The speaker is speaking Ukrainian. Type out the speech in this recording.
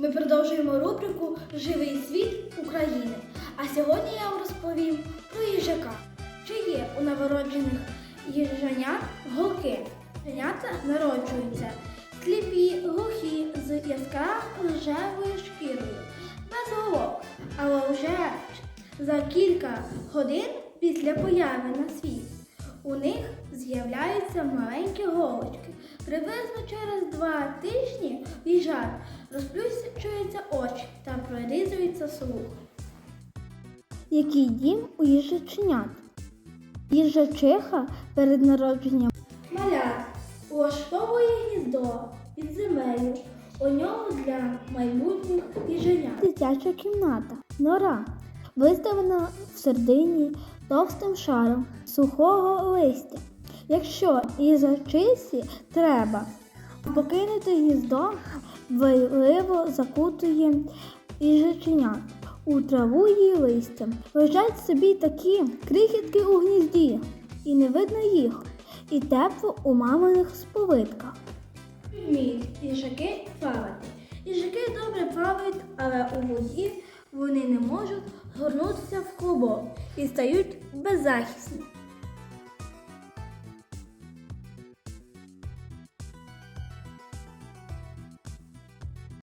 Ми продовжуємо рубрику Живий світ України. А сьогодні я вам розповім про їжака. Чи є у новороджених їжанят голки? Їжанята народжуються сліпі, глухі, з яскраво рожевою шкірою, без голок. Але вже за кілька годин після появи на світ у них з'являються маленькі голочки. Приблизно через два тижні в їжат розплющуються очі та прорізується слух. Який дім у їжаченят? Їжачиха перед народженням Маляр влаштовує гніздо під землею. У ньому для майбутніх їженят. дитяча кімната, нора, виставлена всередині товстим шаром сухого листя. Якщо їжачисі треба покинути гніздо, вийливо закутує їжаченят у траву її листям. Лежать собі такі крихітки у гнізді, і не видно їх, і тепло у маминих сповитках. Вміють їжаки плавати. Їжаки добре плавають, але у воді вони не можуть згорнутися в клубок і стають беззахисні.